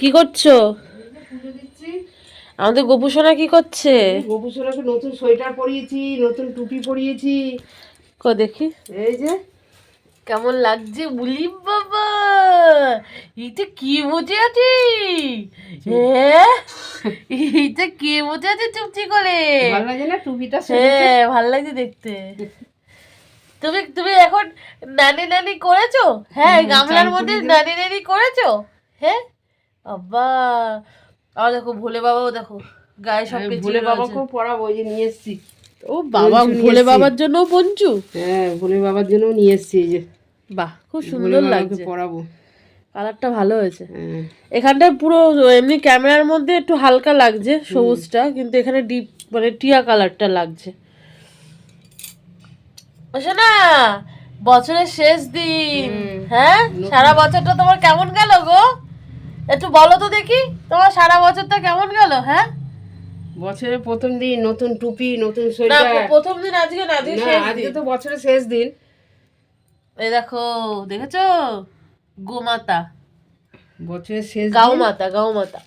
কি করছ? আমাদের গোপুসোনা কি করছে? গোপুসোনাকে নতুন সোয়েটার পরিয়েছি নতুন টুপি পরিয়েছি। কো দেখি। এই যে। কেমন লাগছে? বলি বাবা! এইটা কি বসে আছে? হ্যাঁ? এইটা কে বসে আছে চুপচি করে? ভালো লাগে না টুপিটা হ্যাঁ ভালো লাগছে দেখতে। তুমি তুমি এখন নানি নানি করেছ? হ্যাঁ গামলার মধ্যে নানি নানি করেছ? হ্যাঁ? বাবা আর দেখো ভোলে বাবাও দেখো গায়ে সব ভোলে বাবাকেও পরাবো ওই যে নিয়ে এসছি। ও বাবা ভোলে বাবার জন্য পঞ্চু হ্যাঁ ভোলে বাবার জন্য নিয়ে এসছি এই যে। বাহ খুব সুন্দর লাগছে। পরাবো। কালারটা ভালো হয়েছে। হ্যাঁ। এখানটায় পুরো এমনি ক্যামেরার মধ্যে একটু হালকা লাগছে সবুজটা কিন্তু এখানে ডিপ মানে টিয়া কালারটা লাগছে। বুঝছ না বছরের শেষ দিন। হ্যাঁ? সারা বছরটা তোমার কেমন গেল গো? একটু বলো তো দেখি তোমার সারা বছরটা কেমন গেল হ্যাঁ? বছরের প্রথম দিন নতুন টুপি নতুন না সোয়েটার। প্রথম দিন আজকে না আজকে শেষ দিন। তো বছরের শেষ দিন। এই দেখো দেখেছ? গোমাতা। বছরের শেষ গাও। মাতা গাও মাতা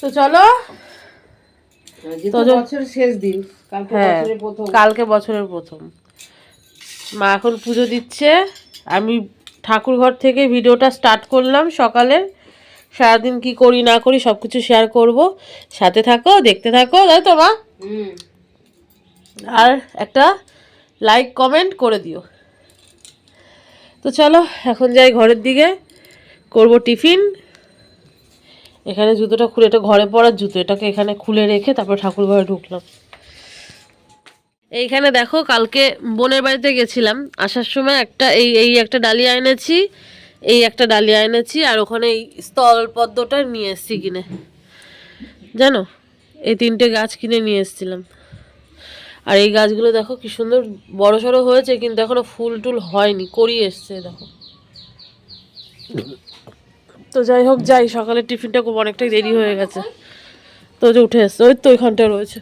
তো চলো। তো বছরের শেষ দিন। কালকে হ্যাঁ বছরের প্রথম। কালকে বছরের প্রথম। মা এখন পুজো দিচ্ছে আমি ঠাকুর ঘর থেকে ভিডিওটা স্টার্ট করলাম সকালে সারাদিন কি করি না করি সব কিছু শেয়ার করব। সাথে থাকো দেখতে থাকো তাই তো মা? আর একটা লাইক কমেন্ট করে দিও। তো চলো এখন যাই ঘরের দিকে। করব টিফিন। এখানে জুতোটা খুলে এটা ঘরে পড়ার জুতো এটাকে এখানে খুলে রেখে তারপর ঠাকুর ঘরে ঢুকলাম। এইখানে দেখো, কালকে বোনের বাড়িতে গেছিলাম। আসার সময় একটা, এই এই একটা ডালিয়া এনেছি, এই একটা ডালিয়া এনেছি, আর ওখানে এই স্থল পদ্মটা নিয়ে এসেছি কিনে। জানো? এই তিনটে গাছ কিনে নিয়ে এসেছিলাম। আর এই গাছগুলো দেখো কি সুন্দর বড় সড়ো হয়েছে, কিন্তু এখনও ফুল টুল হয়নি করি এসছে দেখো। তো যাই হোক, যাই সকালে টিফিনটা খুব অনেকটাই দেরি হয়ে গেছে। তো যে উঠে এসছে, ওই তো ওইখানটা রয়েছে।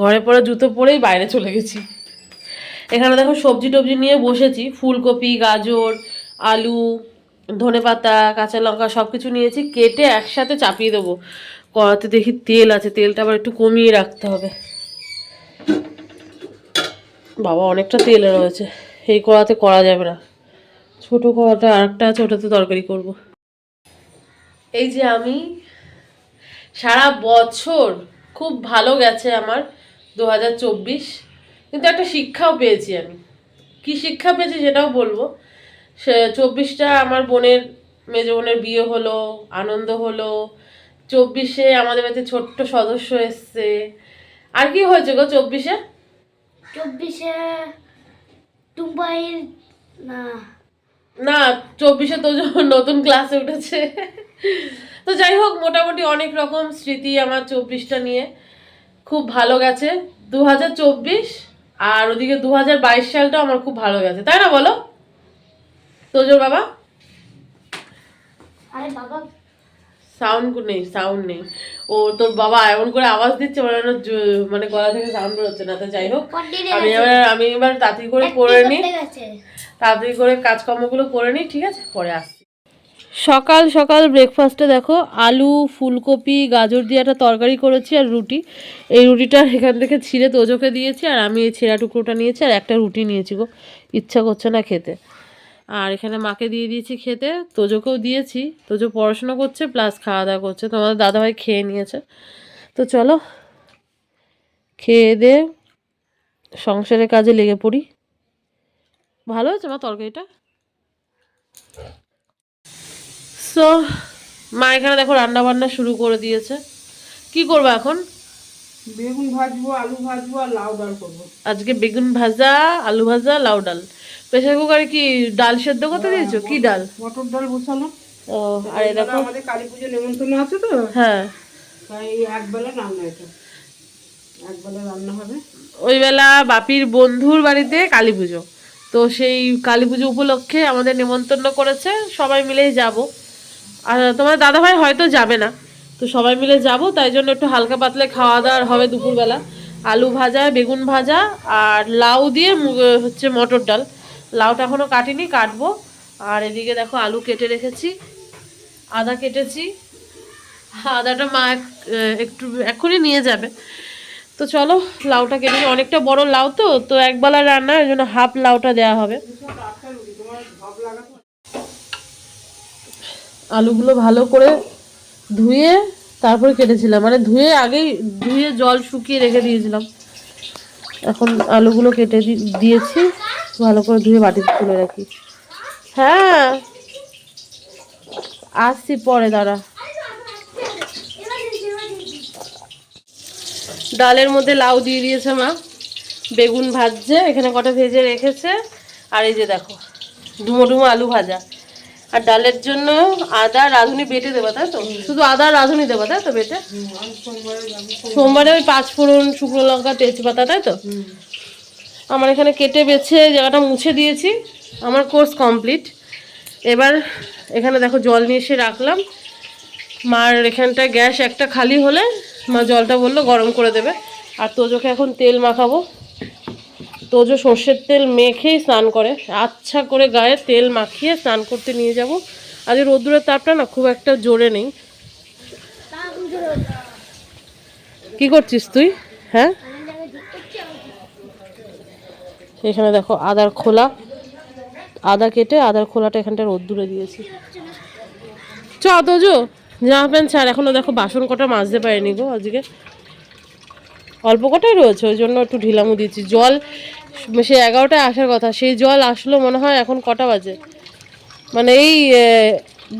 ঘরে পরে জুতো পরেই বাইরে চলে গেছি। এখানে দেখো সবজি টবজি নিয়ে বসেছি। ফুলকপি, গাজর, আলু, ধনেপাতা, কাঁচা লঙ্কা সব কিছু নিয়েছি। কেটে একসাথে চাপিয়ে দেবো। কড়াতে দেখি তেল আছে, তেলটা আবার একটু কমিয়ে রাখতে হবে। বাবা, অনেকটা তেল রয়েছে। এই কড়াতে করা যাবে না। ছোট কড়াটা আরেকটা আছে, ওটাতে তরকারি করব। এই যে আমি সারা বছর খুব ভালো গেছে আমার দু হাজার চব্বিশ। কিন্তু একটা শিক্ষাও পেয়েছি আমি। কি শিক্ষা পেয়েছি সেটাও বলব। সে চব্বিশটা আমার বোনের মেজ বোনের বিয়ে হলো আনন্দ হলো। চব্বিশে আমাদের বাড়িতে ছোট্ট সদস্য এসছে। আর কি হয়েছে গো চব্বিশে? চব্বিশে টুম্পাইয়ের না। না চব্বিশে তো যখন নতুন ক্লাসে উঠেছে। তো যাই হোক মোটামুটি অনেক রকম স্মৃতি আমার চব্বিশটা নিয়ে। খুব ভালো গেছে। দু হাজার চব্বিশ আর ওদিকে দু হাজার বাইশ সালটাও আমার খুব ভালো গেছে। তাই না বলো? তোজোর বাবা? আরে বাবা। সাউন্ড নেই সাউন্ড নেই। ও তোর বাবা এমন করে আওয়াজ দিচ্ছে মানে মানে গলা থেকে সাউন্ড বেরোচ্ছে না। তো যাই হোক আমি এবার আমি এবার তাড়াতাড়ি করে করে নিই তাড়াতাড়ি করে কাজকর্মগুলো করে নিই ঠিক আছে? পরে আসছি। সকাল সকাল ব্রেকফাস্টে দেখো, আলু, ফুলকপি, গাজর দিয়ে একটা তরকারি করেছি আর রুটি। এই রুটিটা এখান থেকে ছিঁড়ে তোজোকে দিয়েছি আর আমি এই ছেঁড়া টুকরোটা নিয়েছি আর একটা রুটি নিয়েছি গো। ইচ্ছা করছে না খেতে। আর এখানে মাকে দিয়ে দিয়েছি খেতে, তোজোকেও দিয়েছি। তোজো পড়াশোনা করছে প্লাস খাওয়া দাওয়া করছে। তোমাদের দাদাভাই খেয়ে নিয়েছে। তো চলো, খেয়ে দে সংসারের কাজে লেগে পড়ি। ভালো হয়েছে আমার তরকারিটা? সো মা এখানে দেখো রান্না বান্না শুরু করে দিয়েছে। কি করব এখন? বেগুন ভাজবো আলু ভাজবো আর লাউ ডাল করব। আজকে বেগুন ভাজা আলু ভাজা লাউ ডাল। প্রেসার কুকারে কি ডাল সেদ্ধ করতে দিয়েছ? কি ডাল? মটর ডাল বসানো। ও আর এই দেখো আমাদের কালী পুজো নেমন্তন্ন আছে তো? হ্যাঁ। তাই একবেলা রান্না এটা। একবেলা রান্না হবে। ওই বেলা বাপির বন্ধুর বাড়িতে কালী পুজো। তো সেই কালী পুজো উপলক্ষে আমাদের নেমন্তন্ন করেছে। সবাই মিলেই যাব। আর তোমার দাদাভাই হয়তো যাবে না। তো সবাই মিলে যাব, তাই জন্য একটু হালকা পাতলে খাওয়া দাওয়ার হবে দুপুরবেলা। আলু ভাজা, বেগুন ভাজা আর লাউ দিয়ে হচ্ছে মটর ডাল। লাউটা এখনও কাটিনি, কাটবো। আর এদিকে দেখো আলু কেটে রেখেছি, আদা কেটেছি। আদাটা মা এক- একটু এক্ষুনি নিয়ে যাবে। তো চলো, লাউটা কেটে। অনেকটা বড় লাউ তো তো একবেলা রান্না ওই জন্য হাফ লাউটা দেওয়া হবে। আলুগুলো ভালো করে ধুয়ে তারপরে কেটেছিলাম। মানে ধুয়ে আগেই ধুয়ে জল শুকিয়ে রেখে দিয়েছিলাম। এখন আলুগুলো কেটে দিয়েছি। ভালো করে ধুয়ে বাটিতে তুলে রাখি। হ্যাঁ। আসছি পরে, দাঁড়া। ডালের মধ্যে লাউ দিয়ে দিয়েছে মা। বেগুন ভাজছে, এখানে কটা ভেজে রেখেছে। আর এই যে দেখো, ডুমো ডুমো আলু ভাজা। আর ডালের জন্য আদা, রাঁধুনি বেটে দেবা, তাই তো? শুধু আদা রাঁধুনি দেবা, তাই তো বেটে? সোমবারে ওই পাঁচ ফোড়ন, শুকনো লঙ্কা, তেজপাতা, তাই তো? আমার এখানে কেটে বেছে জায়গাটা মুছে দিয়েছি। আমার কোর্স কমপ্লিট। এবার এখানে দেখো জল নিয়ে এসে রাখলাম। মার এখানটা গ্যাস একটা খালি হলে মা জলটা বলল গরম করে দেবে। আর তোজোকে এখন তেল মাখাবো। তোজো সর্ষের তেল মেখেই স্নান করে আচ্ছা করে গায়ে তেল মাখিয়ে স্নান করতে নিয়ে যাব। আজ রোদ্দুরের তাপটা না খুব একটা জোরে নেই। কি করছিস তুই? হ্যাঁ? এখানে দেখো আদার খোলা। আদা কেটে আদার খোলাটা এখানটা রোদ্দুরে দিয়েছি। চ, তোজো জামা প্যান্ট ছাড়। এখনও দেখো বাসন কটা মাজতে পারিনি গো আজকে। অল্প কটাই রয়েছে, ওই জন্য একটু ঢিলামু দিয়েছি। জল সে এগারোটায় আসার কথা। সেই জল আসলো মনে হয় এখন কটা বাজে। মানে এই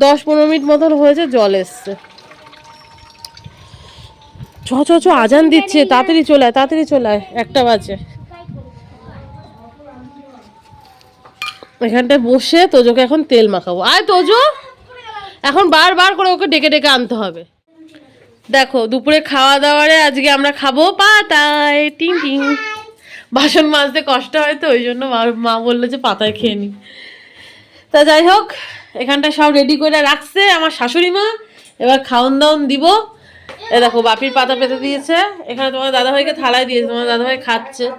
দশ পনেরো মিনিট মতন হয়েছে জল এসছে। চ চ চ, আজান দিচ্ছে। তাড়াতাড়ি চলে আয়, তাড়াতাড়ি চলে আয়। একটা বাজে। এখানটায় বসে তোজোকে এখন তেল মাখাবো। আয় তোজো! এখন বারবার করে ওকে ডেকে ডেকে আনতে হবে। দেখো, দুপুরে খাওয়া দাওয়ারে আজকে আমরা খাব পাতায়। টিং টিং। বাসন মাজতে কষ্ট হয় তো, ওই জন্য মা- বলল যে পাতায় খেয়ে নি। তা যাই হোক, এখানটা সব রেডি করে রাখছে আমার শাশুড়ি মা। এবার খাওন দাওন দিব। এ দেখো, বাপির পাতা পেতে দিয়েছে। এখানে তোমার দাদাভাইকে থালায় দিয়েছে, তোমার দাদাভাই খাচ্ছে।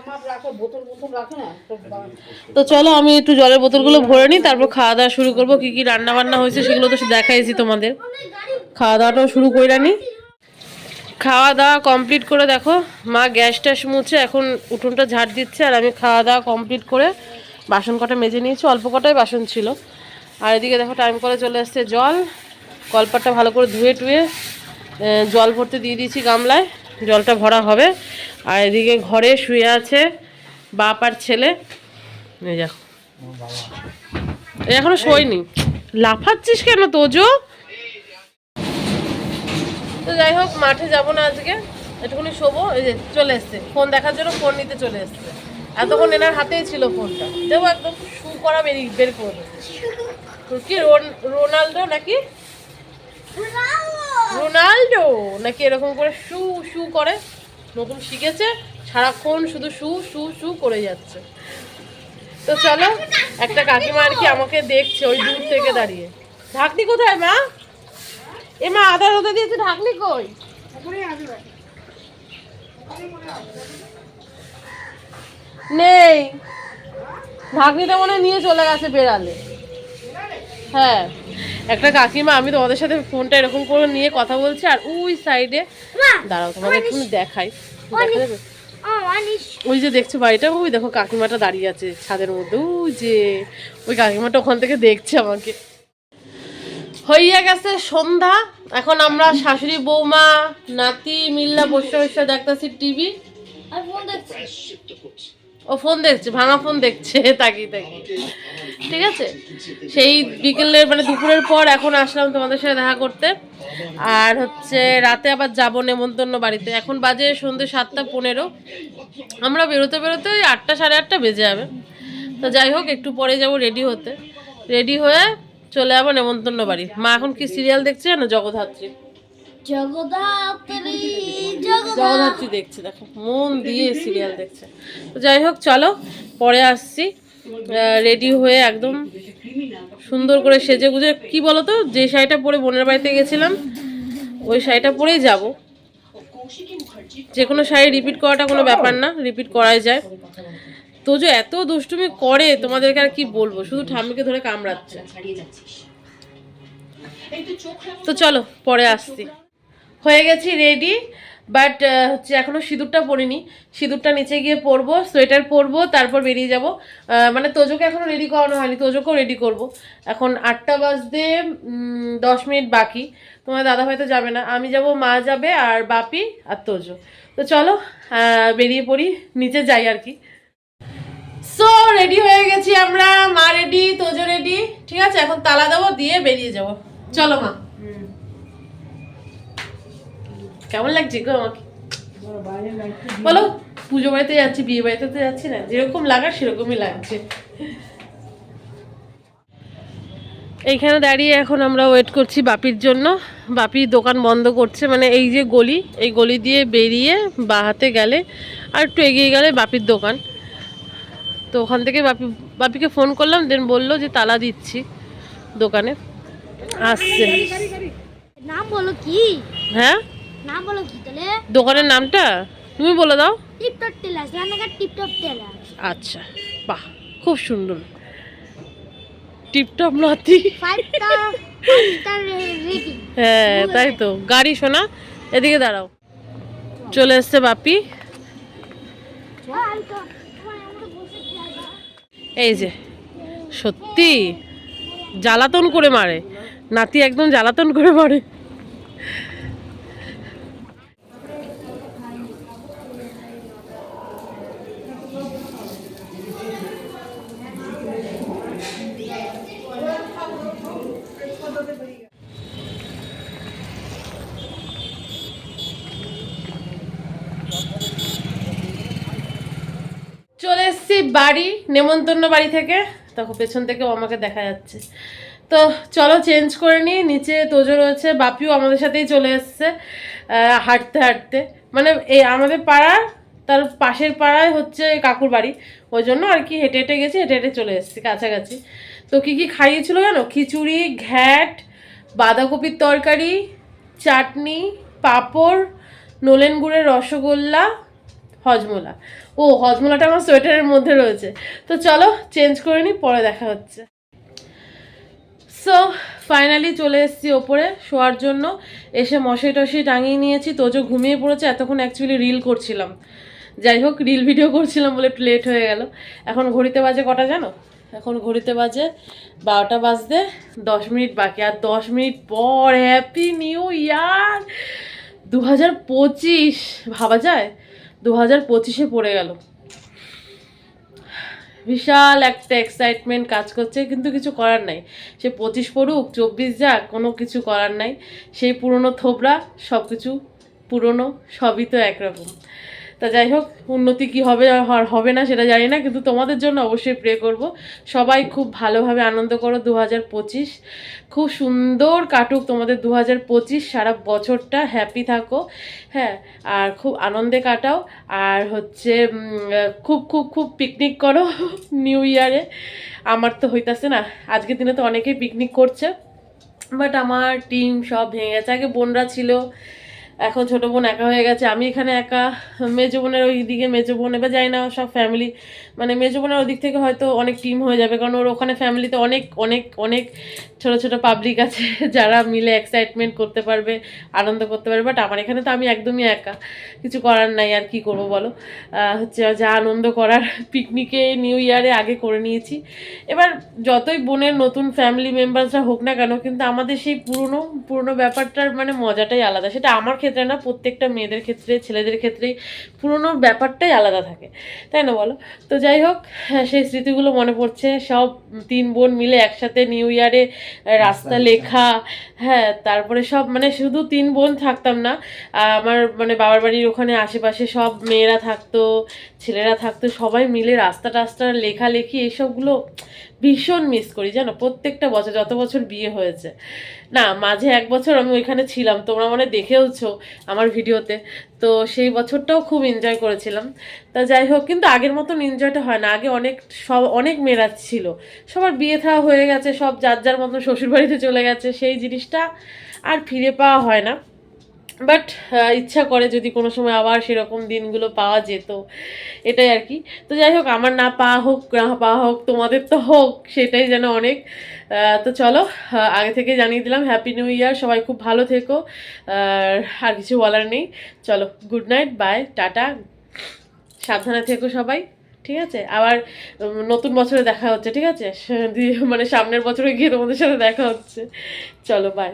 তো চলো, আমি একটু জলের বোতলগুলো ভরে নিই, তারপর খাওয়া দাওয়া শুরু করব। কি কি রান্না বান্না হয়েছে সেগুলো তো দেখাইছি তোমাদের। খাওয়া দাওয়াটাও শুরু করে রানি খাওয়া দাওয়া কমপ্লিট করে দেখো। মা গ্যাস ট্যাস মুছে এখন উঠোনটা ঝাড় দিচ্ছে আর আমি খাওয়া দাওয়া কমপ্লিট করে বাসন কটা মেজে নিয়েছি। অল্প কটাই বাসন ছিল। আর এদিকে দেখো টাইম করে চলে আসছে জল। কলপাটটা ভালো করে ধুয়ে টুয়ে জল ভরতে দিয়ে দিয়েছি গামলায়। জলটা ভরা হবে। আর এদিকে ঘরে শুয়ে আছে বাপ আর ছেলে। দেখো। এখনও শোয়নি। লাফাচ্ছিস কেন তোজো? তো যাই হোক, মাঠে যাব না আজকে। একটুখানি শোবো, এই যে চলে এসছে। ফোন দেখার জন্য ফোন নিতে চলে এসছে। এতক্ষণ এনার হাতেই ছিল ফোনটা। দেবো একদম শু করা বের করে দেবে। কি, রোন- রোনাল্ডো নাকি? রোনাল্ডো নাকি এরকম করে শু শু করে। নতুন শিখেছে, সারাক্ষণ শুধু শু শু শু করে যাচ্ছে। তো চলো, একটা কাকিমা আর কি আমাকে দেখছে ওই দূর থেকে দাঁড়িয়ে। ঢাকনি কোথায় মা? এ মা আদা রোদে দিয়েছে ঢাকনি কই? নেই। ঢাকনিটা মনে নিয়ে চলে গেছে বেড়ালে। হ্যাঁ। একটা কাকিমা আমি তোমাদের সাথে ফোনটা এরকম করে নিয়ে কথা বলছি আর ওই সাইডে দাঁড়াও তোমাকে একটু দেখাই। দেখা যাবে? ওই যে দেখছ বাড়িটা ওই দেখো কাকিমাটা দাঁড়িয়ে আছে ছাদের মধ্যে ওই যে। ওই কাকিমাটা ওখান থেকে দেখছে আমাকে। হইয়া গেছে সন্ধ্যা। এখন আমরা শাশুড়ি বৌমা নাতি মিল্লা বসে বসে দেখতেছি টিভি। দেখছি? ও ফোন দেখছে ভাঙা ফোন দেখছে তাকিয়ে তাকিয়ে ঠিক আছে? সেই বিকেলের মানে দুপুরের পর এখন আসলাম তোমাদের সাথে দেখা করতে। আর হচ্ছে রাতে আবার যাব নেমন্তন্ন বাড়িতে। এখন বাজে সন্ধ্যে সাতটা পনেরো। আমরা বেরোতে বেরোতে ওই আটটা সাড়ে আটটা বেজে যাবে। তো যাই হোক একটু পরে যাব রেডি হতে। রেডি হয়ে চলে যাব নেমন্তন্ন বাড়ি। মা এখন কি সিরিয়াল দেখছে না জগদ্ধাত্রী। জগদ্ধাত্রী দেখছে দেখো মন দিয়ে সিরিয়াল দেখছে। তো যাই হোক চলো পরে আসছি। রেডি হয়ে একদম সুন্দর করে সেজে গুজে কি বলতো? যে শাড়িটা পরে বোনের বাড়িতে গেছিলাম ওই শাড়িটা পরেই যাব। যে কোনো শাড়ি রিপিট করাটা কোনো ব্যাপার না রিপিট করাই যায়। তোজো এত দুষ্টুমি করে, তোমাদেরকে আর কি বলব? শুধু ঠাম্মিকে ধরে কামড়াচ্ছে। তো চলো, পরে আসছি। হয়ে গেছি রেডি বাট হচ্ছে এখনও সিঁদুরটা পরিনি সিঁদুরটা নিচে গিয়ে পরবো, সোয়েটার পরবো, তারপর বেরিয়ে যাব। মানে তোজোকে এখনও রেডি করানো হয়নি, তোজোকেও রেডি করব। এখন আটটা বাজতে দশ মিনিট বাকি। তোমার দাদা হয়তো যাবে না। আমি যাব, মা যাবে, আর বাপি আর তোজো। তো চলো বেরিয়ে পড়ি, নিচে যাই আর কি। সো রেডি হয়ে গেছি আমরা। মা রেডি তোজো রেডি ঠিক আছে, এখন তালা দেবো, দিয়ে বেরিয়ে যাব। চলো মা। কেমন লাগছে গো আমাকে? বলো, পুজো বাড়িতে যাচ্ছি, বিয়ে বাড়িতে তো যাচ্ছি না। যেরকম লাগার সেরকমই লাগছে। এইখানে দাঁড়িয়ে এখন আমরা ওয়েট করছি বাপির জন্য। বাপি দোকান বন্ধ করছে মানে এই যে গলি, এই গলি দিয়ে বেরিয়ে বা হাতে গেলে আর একটু এগিয়ে গেলে বাপির দোকান। তো ওখান থেকে বাপি বাপিকে ফোন করলাম দেন বলল যে তালা দিচ্ছি দোকানে। আসছে। নাম বলো কি? হ্যাঁ? নাম বলো কি তাহলে? দোকানের নামটা? তুমি বলে দাও। Tip top tailors Ranaghat tip top tailors আচ্ছা বাহ খুব সুন্দর। টিপটপ রেটিং হ্যাঁ তাই তো। গাড়ি শোনা এদিকে দাঁড়াও। চলে এসছে বাপি। এই যে সত্যি জ্বালাতন করে মারে। নাতি একদম জ্বালাতন করে মারে চলে এসেছি বাড়ি, নেমন্তন্ন বাড়ি থেকে, তখন পেছন থেকে আমাকে দেখা যাচ্ছে। তো চলো চেঞ্জ করে নিই, নিচে তোজো রয়েছে, বাপিও আমাদের সাথেই চলে এসছে হাঁটতে হাঁটতে। মানে এই আমাদের পাড়ার, তার পাশের পাড়ায় হচ্ছে কাকুর বাড়ি। ওই জন্য আর কি হেঁটে হেঁটে গেছি, হেঁটে হেঁটে চলে এসেছি কাছাকাছি। তো কি কি খাইয়েছিল জানো? খিচুড়ি, ঘ্যাট, বাঁধাকপির তরকারি, চাটনি, পাঁপড়, নলেন গুড়ের রসগোল্লা, হজমোলা। ও, হজমোলাটা আমার সোয়েটারের মধ্যে রয়েছে। তো চলো চেঞ্জ করে নিই পরে দেখা হচ্ছে। সো ফাইনালি চলে এসেছি ওপরে শোয়ার জন্য। এসে মশাই টশাই টাঙিয়ে নিয়েছি, তোজো ঘুমিয়ে পড়েছে, এতক্ষণ অ্যাকচুয়ালি রিল করছিলাম। যাই হোক রিল ভিডিও করছিলাম বলে একটু লেট হয়ে গেল। এখন ঘড়িতে বাজে কটা জানো? এখন ঘড়িতে বাজে বারোটা বাজতে দশ মিনিট বাকি। আর দশ মিনিট পর হ্যাপি নিউ ইয়ার দু হাজার পঁচিশ, ভাবা যায়? দু হাজার পঁচিশে পড়ে গেল। বিশাল একটা এক্সাইটমেন্ট কাজ করছে, কিন্তু কিছু করার নাই। সে পঁচিশ পড়ুক, চব্বিশ যাক, কোনো কিছু করার নাই। সেই পুরনো থোবরা সব কিছু পুরনো, সবই তো একরকম। তা যাই হোক, উন্নতি কি হবে আর হবে না সেটা জানি না, কিন্তু তোমাদের জন্য অবশ্যই প্রে করব। সবাই খুব ভালোভাবে আনন্দ করো দু হাজার পঁচিশ। খুব সুন্দর কাটুক তোমাদের দু হাজার পঁচিশ, সারা বছরটা হ্যাপি থাকো হ্যাঁ আর খুব আনন্দে কাটাও। আর হচ্ছে খুব খুব খুব পিকনিক করো নিউ ইয়ারে আমার তো হইতাছে না, আজকের দিনে তো অনেকেই পিকনিক করছে বাট আমার টিম সব ভেঙে গেছে। আগে বোনরা ছিল এখন ছোট বোন একা হয়ে গেছে, আমি এখানে একা। মেজো বোনের ওই দিকে মেজো বোন, এবার যাই না, সব ফ্যামিলি মানে মেজো বোনের ওদিক থেকে হয়তো অনেক টিম হয়ে যাবে, কারণ ওর ওখানে ফ্যামিলিতে অনেক অনেক অনেক ছোট ছোট পাবলিক আছে, যারা মিলে এক্সাইটমেন্ট করতে পারবে, আনন্দ করতে পারবে। বাট আমার এখানে তো আমি একদমই একা। কিছু করার নাই, আর কি করব বলো? হচ্ছে যা আনন্দ করার পিকনিকে নিউ ইয়ারে আগে করে নিয়েছি। এবার যতই বোনের নতুন ফ্যামিলি মেম্বারসরা হোক না কেন, কিন্তু আমাদের সেই পুরনো পুরনো ব্যাপারটার মানে মজাটাই আলাদা। সেটা আমার ক্ষেত্রে না প্রত্যেকটা মেয়েদের ক্ষেত্রে ছেলেদের ক্ষেত্রেই পুরনো ব্যাপারটাই আলাদা থাকে। তাই না বলো? তো যাই হোক হ্যাঁ, সেই স্মৃতিগুলো মনে পড়ছে। সব তিন বোন মিলে একসাথে নিউ ইয়ারে রাস্তা লেখা হ্যাঁ তারপরে সব মানে শুধু তিন বোন থাকতাম না। আমার মানে বাবার বাড়ির ওখানে আশেপাশে সব মেয়েরা থাকতো, ছেলেরা থাকতো, সবাই মিলে রাস্তা টাস্তা, লেখালেখি এইসবগুলো ভীষণ মিস করি, জানো? প্রত্যেকটা বছর, যত বছর বিয়ে হয়েছে। না, মাঝে এক বছর আমি ওইখানে ছিলাম, তোমরা মানে দেখেওছো আমার ভিডিওতে। তো সেই বছরটাও খুব এনজয় করেছিলাম। তা যাই হোক, কিন্তু আগের মতন এনজয়টা হয় না। আগে অনেক, সব, অনেক মেয়েরা ছিল। সবার বিয়ে থাওয়া হয়ে গেছে, সব যার যার মতন শ্বশুরবাড়িতে চলে গেছে, সেই জিনিসটা আর ফিরে পাওয়া হয় না। বাট ইচ্ছা করে যদি কোনো সময় আবার সেরকম দিনগুলো পাওয়া যেত, এটাই আর কি। তো যাই হোক, আমার না পাওয়া হোক, না পাওয়া হোক, তোমাদের তো হোক, সেটাই যেন অনেক। তো চলো আগে থেকে জানিয়ে দিলাম হ্যাপি নিউ ইয়ার সবাই খুব ভালো থেকো। আর কিছু বলার নেই। চলো গুড নাইট বাই টাটা। সাবধানে থেকো সবাই, ঠিক আছে? আবার নতুন বছরে দেখা হচ্ছে, ঠিক আছে? মানে সামনের বছরে গিয়ে তোমাদের সাথে দেখা হচ্ছে। চলো বাই